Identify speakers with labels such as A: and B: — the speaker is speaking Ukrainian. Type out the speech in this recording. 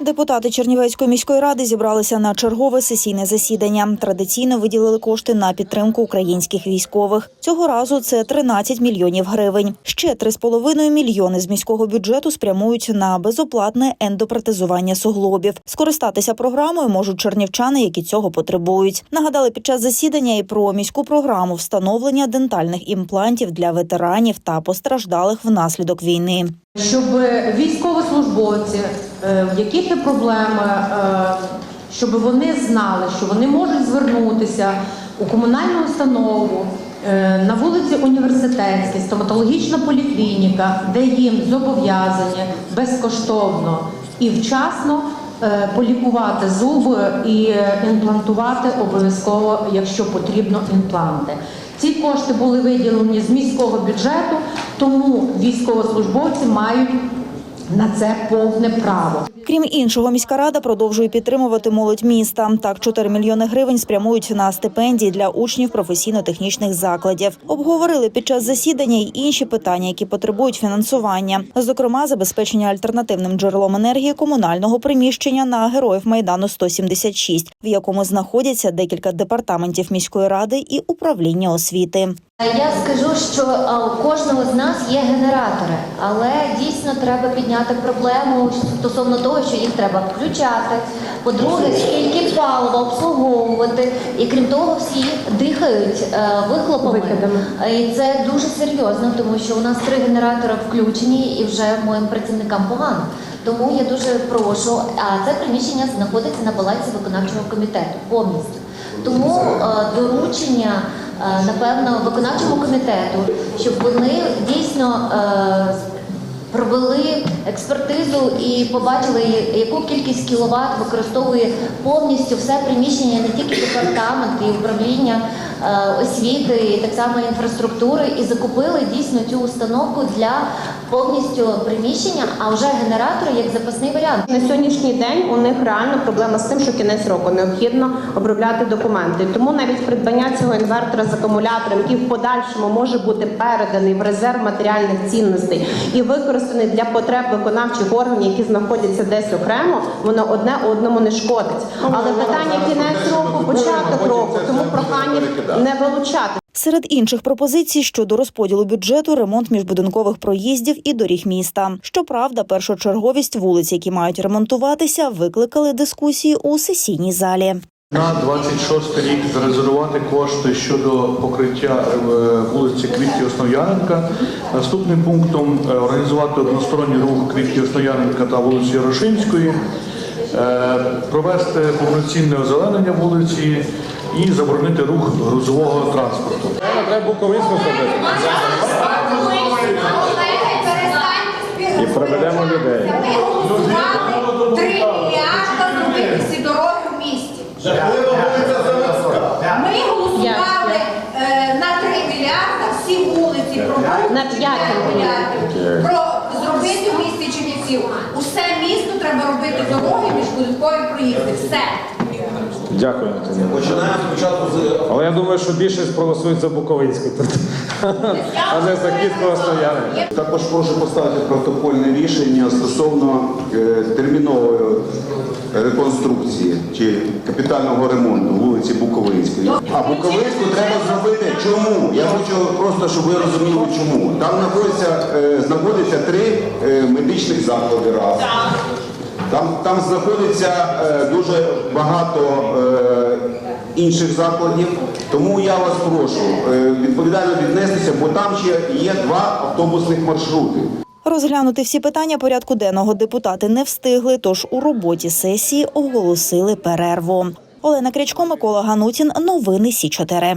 A: Депутати Чернівецької міської ради зібралися на чергове сесійне засідання. Традиційно виділили кошти на підтримку українських військових. Цього разу це 13 мільйонів гривень. Ще 3,5 мільйони з міського бюджету спрямують на безоплатне ендопротезування суглобів. Скористатися програмою можуть чернівчани, які цього потребують. Нагадали під час засідання і про міську програму встановлення дентальних імплантів для ветеранів та постраждалих внаслідок війни.
B: щоб військовослужбовці, в яких є проблеми, е, щоб вони знали, що вони можуть звернутися у комунальну установу е, на вулиці Університетській, стоматологічна поліклініка, де їм зобов'язані безкоштовно і вчасно е, полікувати зуби і е, імплантувати обов'язково, якщо потрібно, імпланти. Ці кошти були виділені з міського бюджету, тому військовослужбовці мають на це повне право.
A: Крім іншого, міська рада продовжує підтримувати молодь міста. Так, 4 мільйони гривень спрямують на стипендії для учнів професійно-технічних закладів. Обговорили під час засідання й інші питання, які потребують фінансування, зокрема, забезпечення альтернативним джерелом енергії комунального приміщення на героїв майдану 176, в якому знаходяться декілька департаментів міської ради і управління освіти.
C: Я скажу, що у кожного з нас є генератори, але дійсно треба підняти проблему стосовно того, що їх треба включати. По-друге, скільки палива обслуговувати, і крім того, всі дихають е, вихлопами.
B: Викидами.
C: І це дуже серйозно, тому що у нас три генератори включені, і вже моїм працівникам погано. Тому я дуже прошу. А це приміщення знаходиться на балансі виконавчого комітету повністю. Тому е, доручення, е, напевно, виконавчому комітету, щоб вони дійсно провели експертизу і побачили, яку кількість кіловат використовує повністю все приміщення, не тільки департамент і управління освіти, і так само інфраструктури, і закупили дійсно цю установку для повністю приміщення, а вже генератори як запасний варіант.
D: На сьогоднішній день у них реально проблема з тим, що кінець року необхідно обробляти документи. Тому навіть придбання цього інвертора з акумулятором, який в подальшому може бути переданий в резерв матеріальних цінностей і використаний для потреб виконавчих органів, які знаходяться десь окремо, воно одне одному не шкодить. Але питання кінець року, початок року, тому прохання не вилучати.
A: Серед інших пропозицій щодо розподілу бюджету ремонт міжбудинкових проїздів і доріг міста. Щоправда, першочерговість вулиць, які мають ремонтуватися, викликали дискусії у сесійній залі.
E: На 26 рік зарезервувати кошти щодо покриття е, вулиці Квітки Основ'яненка. Наступним пунктом е, організувати односторонній рух Квітки Основ'яненка та вулиці Ярошинської, е, провести повноцінне озеленення вулиці і заборонити рух грузового транспорту.
F: Треба Буковинську зробити. І проведемо людей.
G: Голосували 3 мільярди зробити всі дороги в місті. Ми голосували е, на 3 мільярди всі вулиці про
D: На п'ять мільярдів.
G: про зробити в місті Чернівців. Усе місто треба робити дороги, міжбудинкові проїзди. Все.
F: Дякую,
H: Починаємо спочатку з
F: Але я думаю, що більшість проголосують за Буковинську тут, а не за Кіцького стояни.
H: також прошу поставити протокольне рішення стосовно е, термінової реконструкції чи капітального ремонту вулиці Буковинської. А Буковинську треба зробити. Чому? Я хочу просто, щоб ви розуміли, чому. Там знаходиться, е, знаходиться три е, медичних заклади раз. Там, там знаходиться е, дуже багато е, інших закладів, тому я вас прошу е, відповідально віднестися, бо там ще є два автобусних маршрути.
A: Розглянути всі питання порядку денного депутати не встигли, тож у роботі сесії оголосили перерву. Олена Крячко, Микола Ганутін. Новини Сі 4